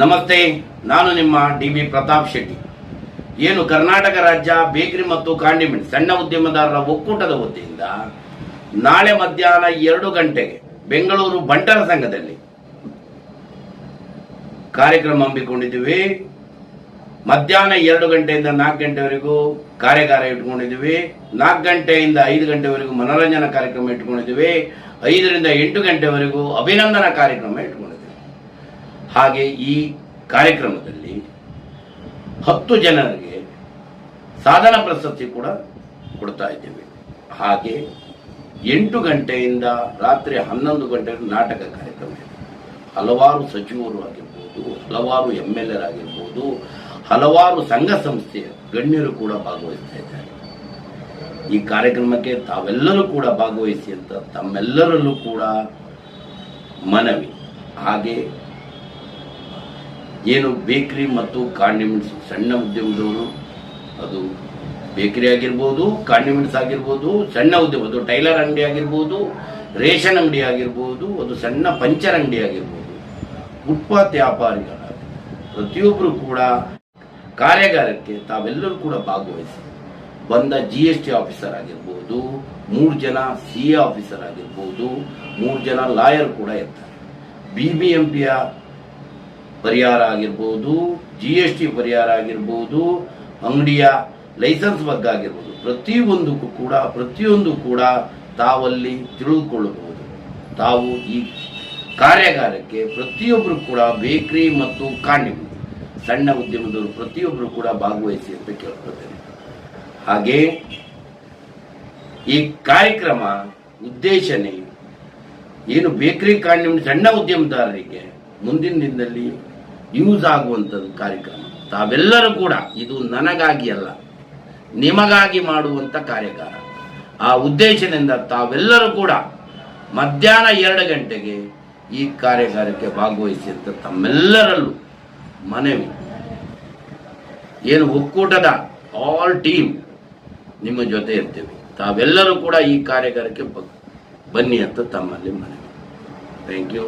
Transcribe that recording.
ನಮಸ್ತೆ, ನಾನು ನಿಮ್ಮ ಡಿ ಬಿ ಪ್ರತಾಪ್ ಶೆಟ್ಟಿ. ಏನು ಕರ್ನಾಟಕ ರಾಜ್ಯ, ಬೇಕರಿ ಮತ್ತು ಕಾಂಡಿಮೆಂಟ್ ಸಣ್ಣ ಉದ್ಯಮದಾರರ ಒಕ್ಕೂಟದ ವತಿಯಿಂದ ನಾಳೆ ಮಧ್ಯಾಹ್ನ ಎರಡು ಗಂಟೆಗೆ ಬೆಂಗಳೂರು ಬಂಟರ ಸಂಘದಲ್ಲಿ ಕಾರ್ಯಕ್ರಮ ಹಮ್ಮಿಕೊಂಡಿದ್ದೀವಿ. ಮಧ್ಯಾಹ್ನ ಎರಡು ಗಂಟೆಯಿಂದ ನಾಲ್ಕು ಗಂಟೆವರೆಗೂ ಕಾರ್ಯಾಗಾರ ಇಟ್ಕೊಂಡಿದ್ದೀವಿ. ನಾಲ್ಕು ಗಂಟೆಯಿಂದ ಐದು ಗಂಟೆವರೆಗೂ ಮನೋರಂಜನಾ ಕಾರ್ಯಕ್ರಮ ಇಟ್ಕೊಂಡಿದ್ದೀವಿ. ಐದರಿಂದ ಎಂಟು ಗಂಟೆವರೆಗೂ ಅಭಿನಂದನಾ ಕಾರ್ಯಕ್ರಮ ಇಟ್ಕೊಂಡಿದ್ದೀವಿ. ಹಾಗೆ ಈ ಕಾರ್ಯಕ್ರಮದಲ್ಲಿ ಹತ್ತು ಜನರಿಗೆ ಸಾಧನ ಪ್ರಶಸ್ತಿ ಕೂಡ ಕೊಡ್ತಾ ಇದ್ದೇವೆ. ಹಾಗೆ ಎಂಟು ಗಂಟೆಯಿಂದ ರಾತ್ರಿ ಹನ್ನೊಂದು ಗಂಟೆ ನಾಟಕ ಕಾರ್ಯಕ್ರಮ ಇದೆ. ಹಲವಾರು ಸಚಿವರು ಆಗಿರ್ಬೋದು, ಹಲವಾರು ಎಂ ಎಲ್ ಎರ್ ಆಗಿರ್ಬೋದು, ಹಲವಾರು ಸಂಘ ಸಂಸ್ಥೆಯ ಗಣ್ಯರು ಕೂಡ ಭಾಗವಹಿಸ್ತಾ ಇದ್ದಾರೆ. ಈ ಕಾರ್ಯಕ್ರಮಕ್ಕೆ ತಾವೆಲ್ಲರೂ ಕೂಡ ಭಾಗವಹಿಸಿ ಅಂತ ತಮ್ಮೆಲ್ಲರಲ್ಲೂ ಕೂಡ ಮನವಿ. ಹಾಗೆ ಏನು ಬೇಕ್ರಿ ಮತ್ತು ಕಾಂಡಿಮೆಂಟ್ಸ್ ಸಣ್ಣ ಉದ್ಯಮದವರು, ಅದು ಬೇಕರಿ ಆಗಿರ್ಬೋದು ಕಾಂಡಿಮೆಂಟ್ಸ್ ಆಗಿರ್ಬೋದು, ಸಣ್ಣ ಉದ್ಯಮ, ಅದು ಟೈಲರ್ ಅಂಗಡಿ ಆಗಿರ್ಬೋದು, ರೇಷನ್ ಅಂಗಡಿ ಆಗಿರ್ಬೋದು, ಅದು ಸಣ್ಣ ಪಂಚರ್ ಅಂಗಡಿ ಆಗಿರ್ಬೋದು ಫುಟ್ಪಾತ್ ವ್ಯಾಪಾರಿಗಳ ಪ್ರತಿಯೊಬ್ಬರು ಕೂಡ ಕಾರ್ಯಾಗಾರಕ್ಕೆ ತಾವೆಲ್ಲರೂ ಕೂಡ ಭಾಗವಹಿಸಿ, ಬಂದ ಜಿ ಎಸ್ ಟಿ ಆಫೀಸರ್ ಆಗಿರ್ಬೋದು, ಮೂರು ಜನ ಸಿ ಎ ಆಫೀಸರ್ ಆಗಿರ್ಬೋದು, ಮೂರು ಜನ ಲಾಯರ್ ಕೂಡ ಇರ್ತಾರೆ. ಬಿ ಬಿ ಎಂ ಪಿಯ ಪರಿಹಾರ ಆಗಿರ್ಬೋದು ಜಿ ಎಸ್ ಟಿ ಪರಿಹಾರ ಆಗಿರ್ಬೋದು, ಅಂಗಡಿಯ ಲೈಸೆನ್ಸ್ ಬಗ್ಗೆ ಆಗಿರ್ಬೋದು, ಪ್ರತಿಯೊಂದಕ್ಕೂ ಕೂಡ, ಪ್ರತಿಯೊಂದು ಕೂಡ ತಾವಲ್ಲಿ ತಿಳಿದುಕೊಳ್ಳಬಹುದು. ತಾವು ಈ ಕಾರ್ಯಾಗಾರಕ್ಕೆ ಪ್ರತಿಯೊಬ್ಬರು ಕೂಡ ಬೇಕ್ರಿ ಮತ್ತು ಕಾಂಡಿಮೆಂಟ್ ಸಣ್ಣ ಉದ್ಯಮದವರು ಪ್ರತಿಯೊಬ್ಬರು ಕೂಡ ಭಾಗವಹಿಸಿ ಅಂತ ಕೇಳ್ಕೊಳ್ತೇನೆ. ಹಾಗೆ ಈ ಕಾರ್ಯಕ್ರಮ ಉದ್ದೇಶನೇ ಏನು ಬೇಕರಿ ಕಾಂಡಿಮೆಂಟ್ ಸಣ್ಣ ಉದ್ಯಮದಾರರಿಗೆ ಮುಂದಿನ ದಿನದಲ್ಲಿ ಯೂಸ್ ಆಗುವಂಥದ್ದು ಕಾರ್ಯಕ್ರಮ. ತಾವೆಲ್ಲರೂ ಕೂಡ ಇದು ನನಗಾಗಿ ಅಲ್ಲ, ನಿಮಗಾಗಿ ಮಾಡುವಂಥ ಕಾರ್ಯಕಾರ ಆ ಉದ್ದೇಶದಿಂದ ತಾವೆಲ್ಲರೂ ಕೂಡ ಮಧ್ಯಾಹ್ನ ಎರಡು ಗಂಟೆಗೆ ಈ ಕಾರ್ಯಕಾರಕ್ಕೆ ಭಾಗವಹಿಸಿ ಅಂತ ತಮ್ಮೆಲ್ಲರಲ್ಲೂ ಮನವಿ. ಏನು ಒಕ್ಕೂಟದ ಆಲ್ ಟೀಮ್ ನಿಮ್ಮ ಜೊತೆ ಇರ್ತೇವೆ. ತಾವೆಲ್ಲರೂ ಕೂಡ ಈ ಕಾರ್ಯಕಾರಕ್ಕೆ ಬನ್ನಿ ಅಂತ ತಮ್ಮಲ್ಲಿ ಮನವಿ. Thank you